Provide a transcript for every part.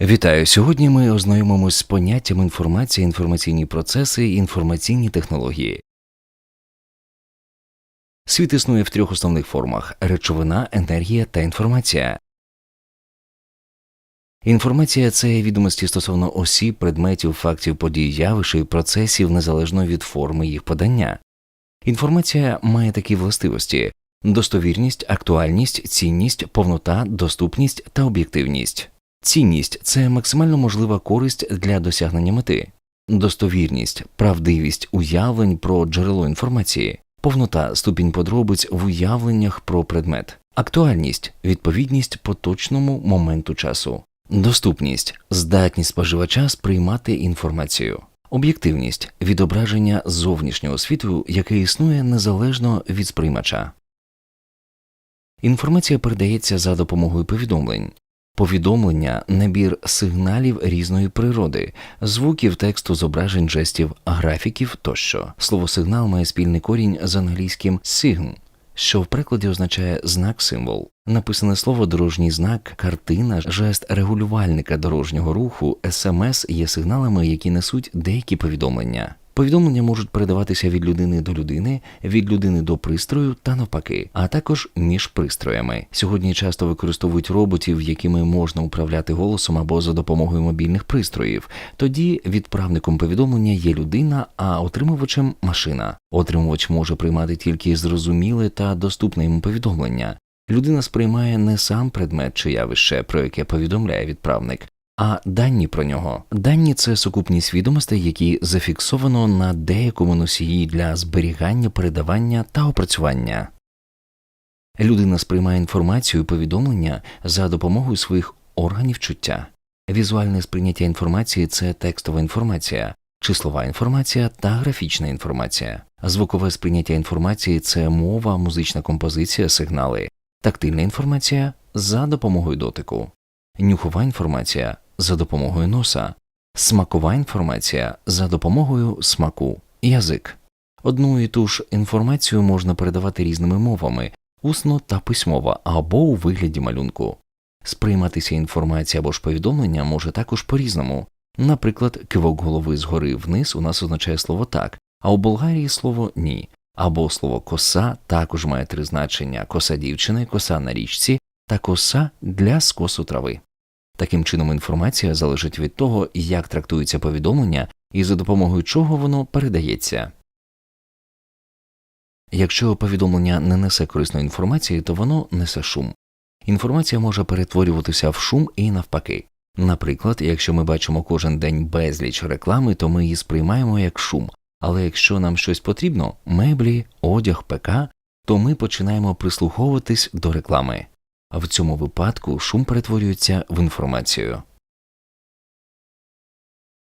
Вітаю! Сьогодні ми ознайомимось з поняттям інформація, інформаційні процеси, інформаційні технології. Світ існує в трьох основних формах речовина, енергія та інформація. Інформація це відомості стосовно осіб, предметів, фактів, подій, явищ і процесів незалежно від форми їх подання. Інформація має такі властивості достовірність, актуальність, цінність, повнота, доступність та об'єктивність. Цінність це максимально можлива користь для досягнення мети, достовірність, правдивість уявлень про джерело інформації, повнота ступінь подробиць в уявленнях про предмет, актуальність відповідність поточному моменту часу, доступність здатність споживача сприймати інформацію, об'єктивність відображення зовнішнього світу, яке існує незалежно від сприймача. Інформація передається за допомогою повідомлень. Повідомлення набір сигналів різної природи, звуків, тексту, зображень, жестів, графіків тощо. Слово сигнал має спільний корінь з англійським sign, що в перекладі означає знак символ. Написане слово дорожній знак, картина, жест регулювальника дорожнього руху, смс є сигналами, які несуть деякі повідомлення. Повідомлення можуть передаватися від людини до людини, від людини до пристрою та навпаки, а також між пристроями. Сьогодні часто використовують роботів, якими можна управляти голосом або за допомогою мобільних пристроїв. Тоді відправником повідомлення є людина, а отримувачем машина. Отримувач може приймати тільки зрозуміле та доступне йому повідомлення. Людина сприймає не сам предмет чи явище, про яке повідомляє відправник, а дані про нього. Дані це сукупність відомостей, які зафіксовано на деякому носії для зберігання, передавання та опрацювання. Людина сприймає інформацію і повідомлення за допомогою своїх органів чуття. Візуальне сприйняття інформації це текстова інформація, числова інформація та графічна інформація. Звукове сприйняття інформації це мова, музична композиція, сигнали, тактильна інформація за допомогою дотику, нюхова інформація за допомогою носа, смакова інформація за допомогою смаку, язик. Одну і ту ж інформацію можна передавати різними мовами, усно та письмово або у вигляді малюнку. Сприйматися інформація або ж повідомлення може також по-різному. Наприклад, кивок голови згори вниз у нас означає слово так, а у Болгарії слово ні, або слово коса також має три значення коса дівчини, коса на річці та коса для скосу трави. Таким чином, інформація залежить від того, як трактується повідомлення і за допомогою чого воно передається. Якщо повідомлення не несе корисної інформації, то воно несе шум. Інформація може перетворюватися в шум і навпаки. Наприклад, якщо ми бачимо кожен день безліч реклами, то ми її сприймаємо як шум, але якщо нам щось потрібно меблі, одяг, ПК, то ми починаємо прислуховуватись до реклами. А в цьому випадку шум перетворюється в інформацію.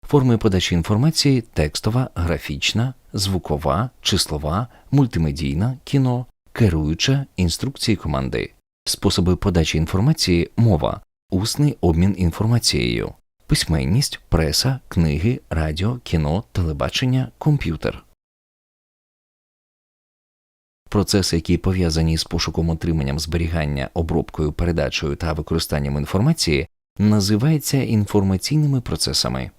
Форми подачі інформації текстова, графічна, звукова, числова, мультимедійна, кіно, керуюча, інструкції команди. Способи подачі інформації мова, усний обмін інформацією, письменність, преса, книги, радіо, кіно, телебачення, комп'ютер. Процеси, які пов'язані з пошуком отриманням зберігання, обробкою, передачею та використанням інформації, називаються інформаційними процесами.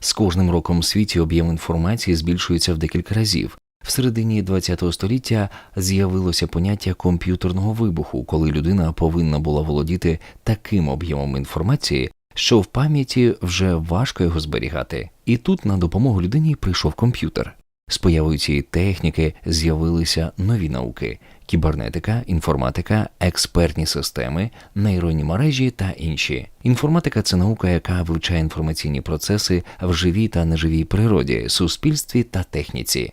З кожним роком у світі об'єм інформації збільшується в декілька разів. В середині ХХ століття з'явилося поняття комп'ютерного вибуху, коли людина повинна була володіти таким об'ємом інформації, що в пам'яті вже важко його зберігати. І тут на допомогу людині прийшов комп'ютер. З появою цієї техніки з'явилися нові науки кібернетика, інформатика, експертні системи, нейронні мережі та інші. Інформатика це наука, яка вивчає інформаційні процеси в живій та неживій природі, суспільстві та техніці.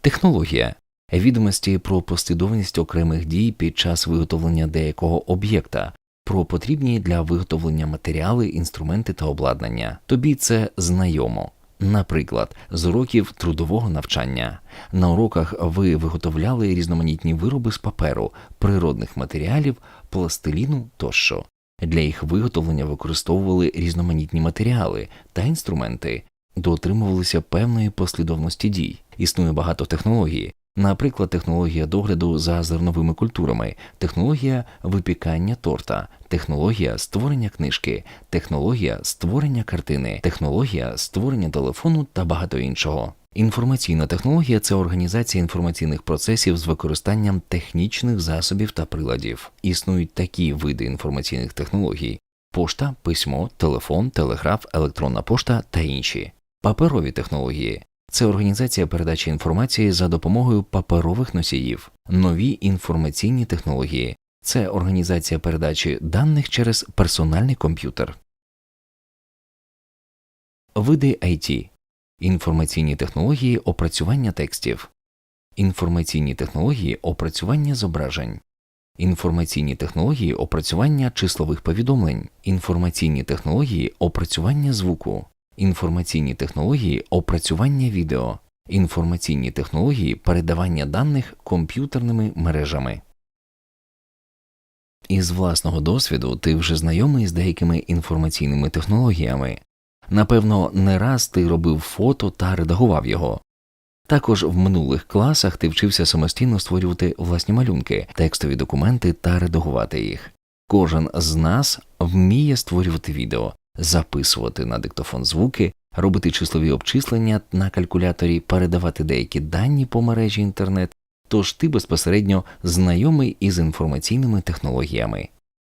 Технологія відомості про послідовність окремих дій під час виготовлення деякого об'єкта, про потрібні для виготовлення матеріали, інструменти та обладнання. Тобі це знайомо. Наприклад, з уроків трудового навчання на уроках ви виготовляли різноманітні вироби з паперу, природних матеріалів, пластиліну тощо. Для їх виготовлення використовували різноманітні матеріали та інструменти, дотримувалися певної послідовності дій. Існує багато технологій, наприклад, технологія догляду за зерновими культурами, технологія випікання торта, технологія створення книжки, технологія створення картини, технологія створення телефону та багато іншого. Інформаційна технологія це організація інформаційних процесів з використанням технічних засобів та приладів. Існують такі види інформаційних технологій: пошта, письмо, телефон, телеграф, електронна пошта та інші. Паперові технології це організація передачі інформації за допомогою паперових носіїв, нові інформаційні технології. Це організація передачі даних через персональний комп'ютер. Види IT інформаційні технології опрацювання текстів, інформаційні технології опрацювання зображень, інформаційні технології опрацювання числових повідомлень, інформаційні технології опрацювання звуку, інформаційні технології опрацювання відео, інформаційні технології передавання даних комп'ютерними мережами. Із власного досвіду ти вже знайомий з деякими інформаційними технологіями. Напевно, не раз ти робив фото та редагував його. Також в минулих класах ти вчився самостійно створювати власні малюнки, текстові документи та редагувати їх. Кожен з нас вміє створювати відео, записувати на диктофон звуки, робити числові обчислення на калькуляторі, передавати деякі дані по мережі інтернет, тож ти безпосередньо знайомий із інформаційними технологіями.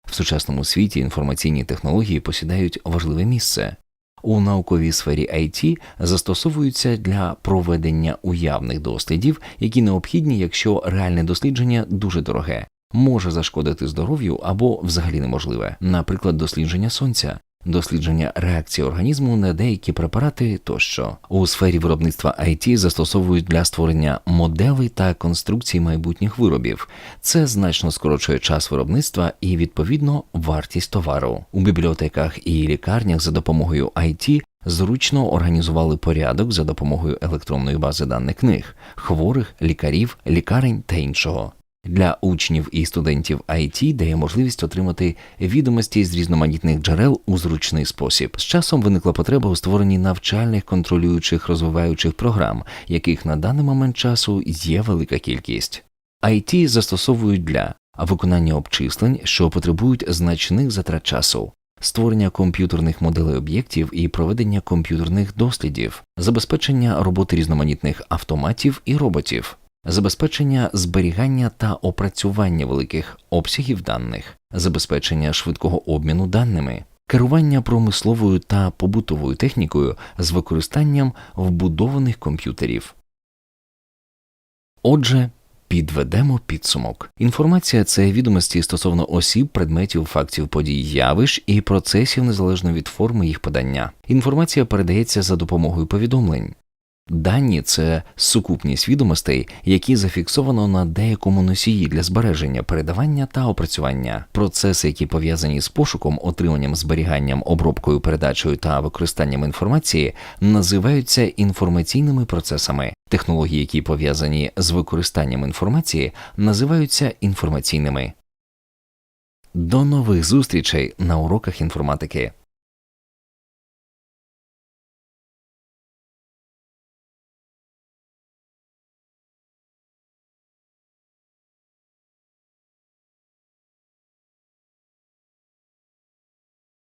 В сучасному світі інформаційні технології посідають важливе місце. У науковій сфері IT застосовуються для проведення уявних дослідів, які необхідні, якщо реальне дослідження дуже дороге, може зашкодити здоров'ю або взагалі неможливе, наприклад, дослідження сонця. Дослідження реакції організму на деякі препарати тощо у сфері виробництва IT застосовують для створення моделей та конструкцій майбутніх виробів. Це значно скорочує час виробництва і відповідно вартість товару у бібліотеках і лікарнях за допомогою IT зручно організували порядок за допомогою електронної бази даних книг, хворих, лікарів, лікарень та іншого. Для учнів і студентів IT дає можливість отримати відомості з різноманітних джерел у зручний спосіб. З часом виникла потреба у створенні навчальних контролюючих розвиваючих програм, яких на даний момент часу є велика кількість. IT застосовують для виконання обчислень, що потребують значних затрат часу. Створення комп'ютерних моделей об'єктів і проведення комп'ютерних дослідів, забезпечення роботи різноманітних автоматів і роботів, забезпечення зберігання та опрацювання великих обсягів даних, забезпечення швидкого обміну даними, керування промисловою та побутовою технікою з використанням вбудованих комп'ютерів. Отже, підведемо підсумок. Інформація це відомості стосовно осіб, предметів, фактів, подій, явищ і процесів незалежно від форми їх подання. Інформація передається за допомогою повідомлень. Дані це сукупність відомостей, які зафіксовано на деякому носії для збереження, передавання та опрацювання. Процеси, які пов'язані з пошуком, отриманням, зберіганням, обробкою, передачею та використанням інформації, називаються інформаційними процесами. Технології, які пов'язані з використанням інформації, називаються інформаційними. До нових зустрічей на уроках інформатики.